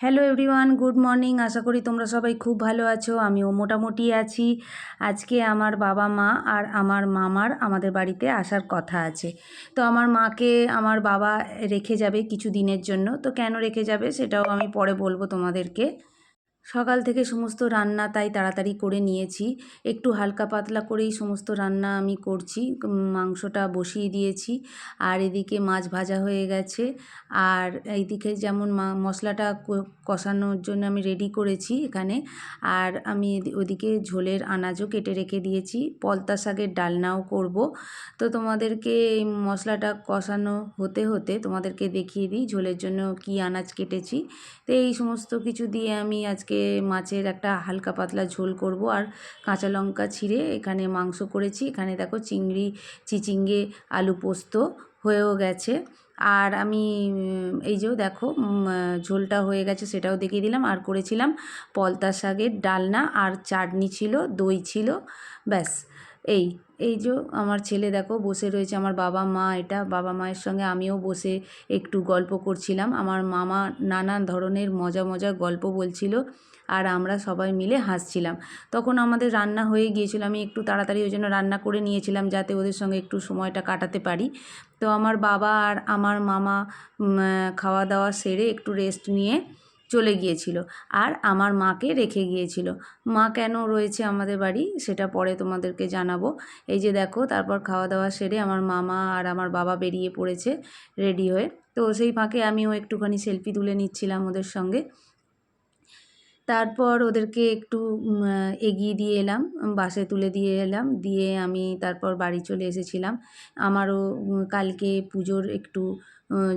Hello everyone good morning আশা করি তোমরা সবাই খুব ভালো আছো, আমিও মোটামুটি আছি। আজকে আমার বাবা মা আর আমার মামার আমাদের বাড়িতে আসার কথা আছে। তো আমার মাকে আমার বাবা রেখে যাবে কিছু দিনের জন্য। তো কেন রেখে যাবে সেটাও আমি পরে বলব তোমাদেরকে। সকাল থেকে সমস্ত রান্না তাই তাড়াতাড়ি করে নিয়েছি। একটু হালকা পাতলা করেই সমস্ত রান্না আমি করছি। মাংসটা বসিয়ে দিয়েছি। আর এদিকে মাছ ভাজা হয়ে গেছে। আর এইদিকে যেমন মশলাটা কষানোর জন্য আমি রেডি করেছি এখানে। আর আমি ওদিকে ঝোলের আনাজও কেটে রেখে দিয়েছি। পলতা শাকের ডালনাও করব। তো তোমাদেরকে এই মশলাটা কষানো হতে হতে তোমাদেরকে দেখিয়ে দিই ঝোলের জন্য কি আনাজ কেটেছি। তো এই সমস্ত কিছু দিয়ে আমি আজকে মাছের একটা হালকা পাতলা ঝোল করব। আর কাঁচা লঙ্কা ছিঁড়ে এখানে মাংস করেছি। এখানে দেখো চিংড়ি, চিচিঙ্গে, আলু পোস্ত হয়েও গেছে। আর আমি এই যে দেখো ঝোলটা হয়ে গেছে সেটাও দেখিয়ে দিলাম। আর করেছিলাম পলতা শাকের ডালনা। আর চাটনি ছিল, দই ছিল, ব্যাস। এই এই যে আমার ছেলে দেখো বসে রয়েছে, আমার বাবা মা এটা, বাবা মায়ের সঙ্গে আমিও বসে একটু গল্প করছিলাম। আমার মামা নানান ধরনের মজা মজার গল্প বলছিল আর আমরা সবাই মিলে হাসছিলাম। তখন আমাদের রান্না হয়ে গিয়েছিল, আমি একটু তাড়াতাড়ি ওই জন্য রান্না করে নিয়েছিলাম যাতে ওদের সঙ্গে একটু সময়টা কাটাতে পারি। তো আমার বাবা আর আমার মামা খাওয়া দাওয়া সেরে একটু রেস্ট নিয়ে চলে গিয়েছিল। আর আমার মাকে রেখে গিয়েছিল। মা কেন রয়েছে আমাদের বাড়ি সেটা পরে তোমাদেরকে জানাব। এই যে দেখো, তারপর খাওয়া দাওয়া সেরে আমার মামা আর আমার বাবা বেরিয়ে পড়েছে রেডি হয়ে। তো সেই ফাঁকে আমিও একটুখানি সেলফি তুলে নিচ্ছিলাম ওদের সঙ্গে। তারপর ওদেরকে একটু এগিয়ে দিয়ে এলাম বাসে তুলে দিয়ে এলাম, দিয়ে আমি তারপর বাড়ি চলে এসেছিলাম। আমারও কালকে পুজোর একটু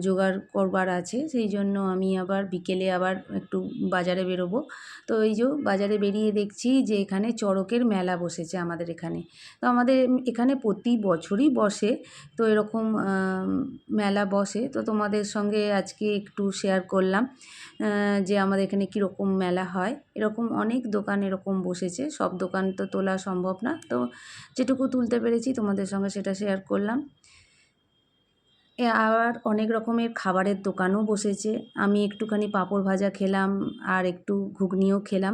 জোগাড় করবার আছে, সেই জন্য আমি আবার বিকেলে আবার একটু বাজারে বেরোবো। তো এই যে বাজারে বেরিয়ে দেখছি যে এখানে চড়কের মেলা বসেছে আমাদের এখানে। তো আমাদের এখানে প্রতি বছরই বসে, তো এরকম মেলা বসে। তো তোমাদের সঙ্গে আজকে একটু শেয়ার করলাম যে আমাদের এখানে কীরকম মেলা হয়। এরকম অনেক দোকান এরকম বসেছে। সব দোকান তো তোলা সম্ভব না। তো যেটুকু তুলতে পেরেছি তোমাদের সঙ্গে সেটা শেয়ার করলাম। আবার অনেক রকমের খাবারের দোকানও বসেছে। আমি একটুখানি পাঁপড় ভাজা খেলাম আর একটু ঘুগনিও খেলাম।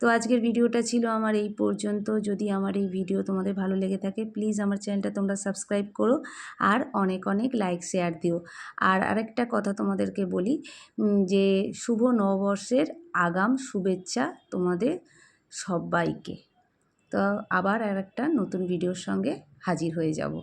তো আজকের ভিডিওটা ছিল আমার এই পর্যন্ত। যদি আমার এই ভিডিও তোমাদের ভালো লেগে থাকে প্লিজ আমার চ্যানেলটা তোমরা সাবস্ক্রাইব করো আর অনেক অনেক লাইক শেয়ার দিও। আর আরেকটা কথা তোমাদেরকে বলি যে শুভ নববর্ষের আগাম শুভেচ্ছা তোমাদের সবাইকে। তো আবার আর একটা নতুন ভিডিওর সঙ্গে হাজির হয়ে যাব।